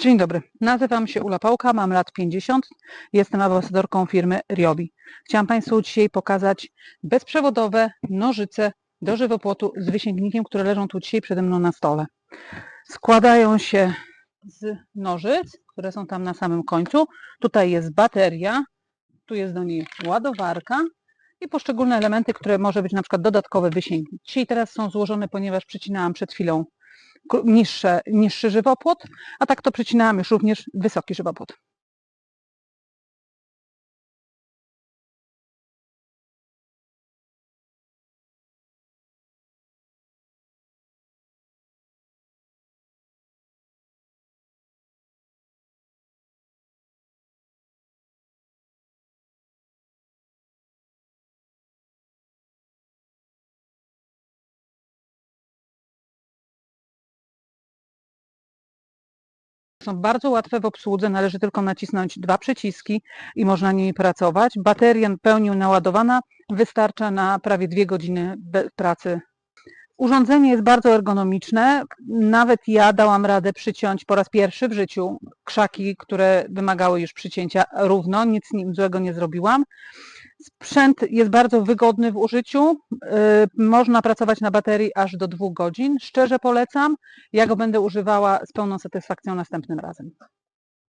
Dzień dobry, nazywam się Ula Pałka, mam lat 50, jestem ambasadorką firmy Riobi. Chciałam Państwu dzisiaj pokazać bezprzewodowe nożyce do żywopłotu z wysięgnikiem, które leżą tu dzisiaj przede mną na stole. Składają się z nożyc, które są tam na samym końcu. Tutaj jest bateria, tu jest do niej ładowarka i poszczególne elementy, które może być na przykład dodatkowy wysięgnik. Dzisiaj teraz są złożone, ponieważ przycinałam przed chwilą niższe, niższy żywopłot, a tak to przycinałam już również wysoki żywopłot. Są bardzo łatwe w obsłudze, należy tylko nacisnąć dwa przyciski i można nimi pracować. Bateria w pełni naładowana wystarcza na prawie dwie godziny pracy. Urządzenie jest bardzo ergonomiczne. Nawet ja dałam radę przyciąć po raz pierwszy w życiu krzaki, które wymagały już przycięcia równo, nic nim złego nie zrobiłam. Sprzęt jest bardzo wygodny w użyciu. Yy, Można pracować na baterii aż do dwóch godzin. Szczerze polecam. Ja go będę używała z pełną satysfakcją następnym razem.